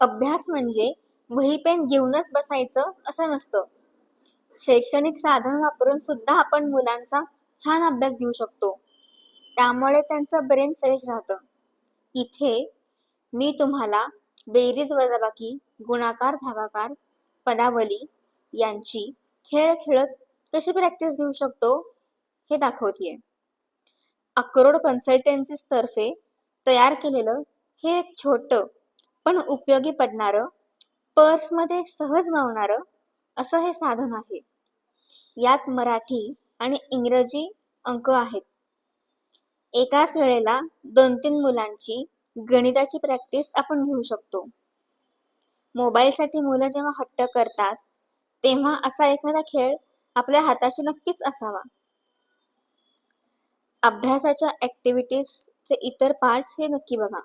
अभ्यास म्हणजे वही पेन घेऊनच बसायचं असं नसतं. शैक्षणिक साधन वापरून सुद्धा आपण मुलांचा छान अभ्यास घेऊ शकतो. त्यामुळे त्यांचं ब्रेन फ्रेश राहतं. इथे मी तुम्हाला बेरीज वजाबाकी गुणाकार भागाकार पदावली यांची खेळ खेळत कशी प्रॅक्टिस घेऊ शकतो हे दाखवतीये. अक्रोड कन्सल्टन्सीज तर्फे तयार केलेलं हे एक छोटं पण उपयोगी पडणारं पर्समध्ये सहज मावणारं असं हे साधन आहे. यात मराठी आणि इंग्रजी अंक आहेत. एकाच वेळेला दोन तीन मुलांची गणिताची प्रॅक्टिस आपण घेऊ शकतो. मोबाईलसाठी मुलं जेव्हा हट्ट करतात तेव्हा असा एखादा खेळ आपल्या हाताशी नक्कीच असावा. अभ्यासाच्या ऍक्टिव्हिटीजचे इतर पार्ट्स हे नक्की बघा.